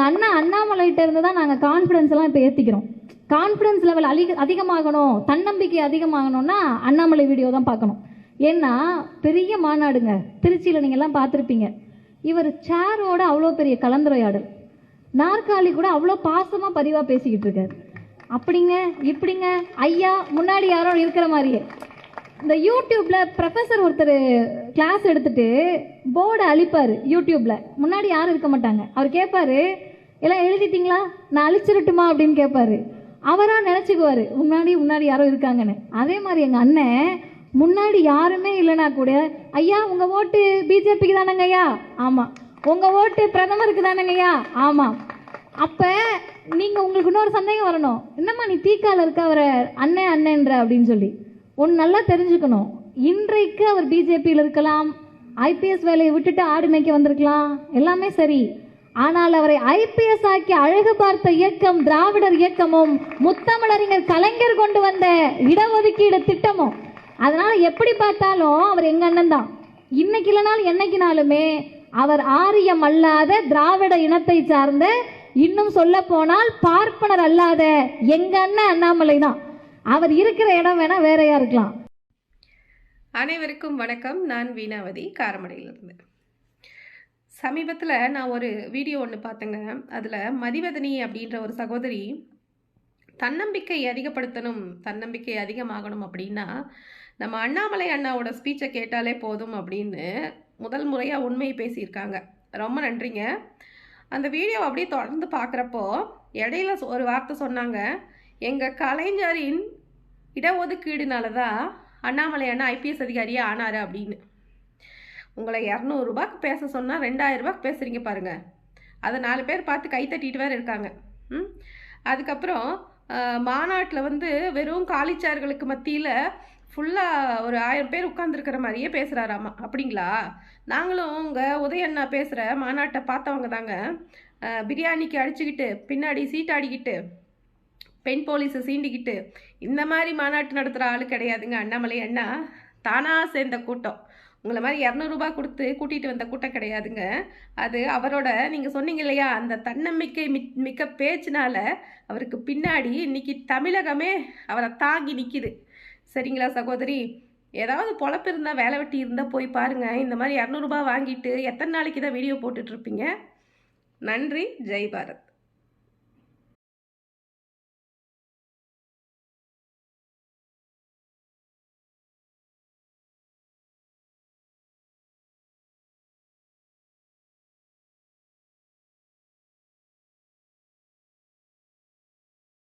எங்கள் அண்ணா அண்ணாமலைகிட்ட இருந்து தான் நாங்கள் கான்ஃபிடன்ஸ் எல்லாம் இப்போ ஏற்றிக்கிறோம் கான்ஃபிடன்ஸ் லெவல் அதிக அதிகமாகணும் தன்னம்பிக்கை அதிகமாகணும்னா அண்ணாமலை வீடியோ தான் பார்க்கணும். ஏன்னா பெரிய மாநாடுங்க. திருச்சியில் நீங்கள்லாம் பார்த்துருப்பீங்க. இவர் சேரோட அவ்வளோ பெரிய கலந்துரையாடல். நாற்காலி கூட அவ்வளோ பாசமாக பதிவாக பேசிக்கிட்டு இருக்காரு. அப்படிங்க இப்படிங்க ஐயா முன்னாடி யாரோ இருக்கிற மாதிரியே. இந்த யூடியூப்ல ப்ரொஃபஸர் ஒருத்தர் கிளாஸ் எடுத்துட்டு போர்டை அழிப்பாரு யூடியூப்ல. முன்னாடி யாரும் இருக்க மாட்டாங்க. அவர் கேட்பாரு எல்லாம் எழுதிட்டீங்களா? நான் அழிச்சிடட்டுமா அப்படின்னு கேட்பாரு அவரா நினைச்சுக்குவாரு. முன்னாடி முன்னாடி யாரோ இருக்காங்கன்னு. அதே மாதிரி எங்க அண்ணன் முன்னாடி யாருமே இல்லைனா கூட ஐயா உங்க ஓட்டு பிஜேபிக்கு தானங்க ஐயா? ஆமா. உங்க ஓட்டு பிரதமருக்கு தானங்க ஐயா? ஆமா. அப்ப நீங்க உங்களுக்கு இன்னொரு சந்தேகம் வரணும். என்னம்மா நீ தீக்கால இருக்க அவரை அண்ணன் அண்ணன்ற அப்படின்னு சொல்லி. ஒன்று நல்லா தெரிஞ்சுக்கணும். இன்றைக்கு அவர் பிஜேபியில் இருக்கலாம் ஐபிஎஸ் வேலையை விட்டுட்டு ஆடு மேய்க்க வந்திருக்கலாம். எல்லாமே சரி. ஆனால் அவரை ஐபிஎஸ் ஆக்கி அழகு பார்த்த இயக்கம் திராவிடர் இயக்கமும் முத்தமிழறிஞர் கலைஞர் கொண்டு வந்த இடஒதுக்கீடு திட்டமும். அதனால எப்படி பார்த்தாலும் அவர் எங்க அண்ணன் தான். இன்னைக்கு இல்லைனாலும் என்னைக்குனாலுமே அவர் ஆரியம் அல்லாத திராவிட இனத்தை சார்ந்த இன்னும் சொல்ல போனால் பார்ப்பனர் அல்லாத எங்க அண்ணன் அண்ணாமலை தான். அவர் இருக்கிற இடம் வேணா வேறையா இருக்கலாம். அனைவருக்கும் வணக்கம். நான் வீணாவதி காரமடையிலிருந்து. சமீபத்தில் நான் ஒரு வீடியோ ஒன்று பார்த்தேங்க. அதில் மதிவதனி அப்படின்ற ஒரு சகோதரி தன்னம்பிக்கை அதிகப்படுத்தணும் தன்னம்பிக்கை அதிகமாகணும் அப்படின்னா நம்ம அண்ணாமலை அண்ணாவோட ஸ்பீச்சை கேட்டாலே போதும் அப்படின்னு முதல் முறையாக உண்மையை பேசியிருக்காங்க. ரொம்ப நன்றிங்க. அந்த வீடியோ அப்படியே தொடர்ந்து பார்க்குறப்போ இடையில ஒரு வார்த்தை சொன்னாங்க. எங்கள் கலைஞரின் இடஒதுக்கீடுனால தான் அண்ணாமலை அண்ணா ஐபிஎஸ் அதிகாரியே ஆனார் அப்படின்னு. உங்களை இரநூறுபாக்கு பேச சொன்னால் ரெண்டாயிரரூபாக்கு பேசுகிறீங்க பாருங்கள் அதை நாலு பேர் பார்த்து கை தட்டிட்டு வேறு இருக்காங்க. ம்? அதுக்கப்புறம் மாநாட்டில் வந்து வெறும் காலிச்சார்களுக்கு மத்தியில் ஃபுல்லாக ஒரு ஆயிரம் பேர் உட்காந்துருக்கிற மாதிரியே பேசுகிறாராமா அப்படிங்களா? நாங்களும் உங்கள் உதயண்ணா பேசுகிற மாநாட்டை பார்த்தவங்க தாங்க. பிரியாணிக்கு அடிச்சுக்கிட்டு பின்னாடி சீட்டாடிக்கிட்டு பெண் போலீஸை சீண்டிக்கிட்டு இந்த மாதிரி மாநாட்டு நடத்துகிற ஆள் கிடையாதுங்க அண்ணாமலை அண்ணா. தானாக சேர்ந்த கூட்டம். உங்களை மாதிரி இரநூறுபா கொடுத்து கூட்டிகிட்டு வந்த கூட்டம் கிடையாதுங்க. அது அவரோட நீங்கள் சொன்னீங்க இல்லையா அந்த தன்னம்பிக்கை மிக் மிக்க பேச்சினால அவருக்கு பின்னாடி இன்னைக்கு தமிழகமே அவரை தாங்கி நிற்கிது சரிங்களா சகோதரி? ஏதாவது பொழப்பு இருந்தால் வேலை வெட்டி இருந்தால் போய் பாருங்கள் இந்த மாதிரி இரநூறுபா வாங்கிட்டு எத்தனை நாளைக்கு தான் வீடியோ போட்டுட்ருப்பீங்க நன்றி. ஜெய் பாரத்.